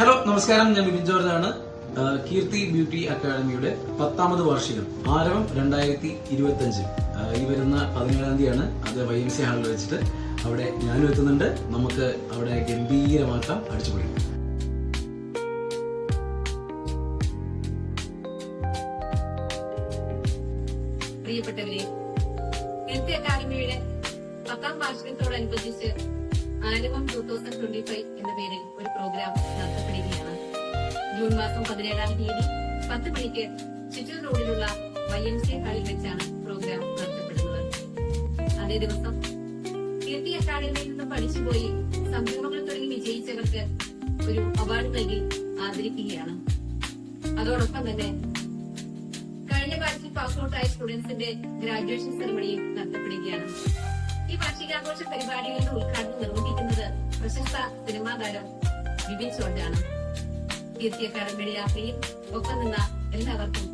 Hello നമസ്കാരം. ഞാൻ Bibin George ആണ് കീർത്തി ബ്യൂട്ടി അക്കാദമിയുടെ പത്താമത് വാർഷികം ആരവം രണ്ടായിരത്തി ഇരുപത്തി അഞ്ച് ഈ വരുന്ന പതിനേഴാം തീയതിയാണ് അത് വൈ എം സി ഹാളിൽ വെച്ചിട്ട് അവിടെ ഞാനും എത്തുന്നുണ്ട്. നമുക്ക് അവിടെ ഗംഭീരമാക്കാം. അടിച്ചുപൊളിക്കാം പ്രിയപ്പെട്ടവരെ കീർത്തി അക്കാദമിയുടെ പത്താം വാർഷികത്തോടനുബന്ധിച്ച് ആരവം ടൂ തൗസൻഡ് ട്വന്റി ഫൈവ് എന്ന പേരിൽ ഒരു പ്രോഗ്രാം നടത്തപ്പെടുകയാണ്. ജൂൺ മാസം പതിനേഴാം തീയതി പത്ത് മണിക്ക് ചിറ്റൂർ റോഡിലുള്ള വൈ എം സി ഹാളിൽ വെച്ചാണ് പ്രോഗ്രാം നടത്തപ്പെടുന്നത്. അതേ ദിവസം കീർത്തി അക്കാദമിയിൽ നിന്നും പഠിച്ചുപോയി സംരംഭങ്ങൾ തുടങ്ങി വിജയിച്ചവർക്ക് ഒരു അവാർഡ് നൽകി ആദരിക്കുകയാണ്. അതോടൊപ്പം തന്നെ കഴിഞ്ഞ ബാച്ചിൽ പാസ് ഔട്ടായ സ്റ്റുഡൻസിന്റെ ഗ്രാജുവേഷൻ സെറമണിയും നടത്തപ്പെടുകയാണ്. ഈ വാർഷികാഘോഷ പരിപാടികളുടെ ഉദ്ഘാടനം നിർവഹിക്കുന്നത് പ്രശസ്ത സിനിമാ താരം ബിബിൻ ജോർജാണ് കീർത്തി അക്കാദമിയുടെ യാത്രയിൽ ഒപ്പം നിന്ന എല്ലാവർക്കും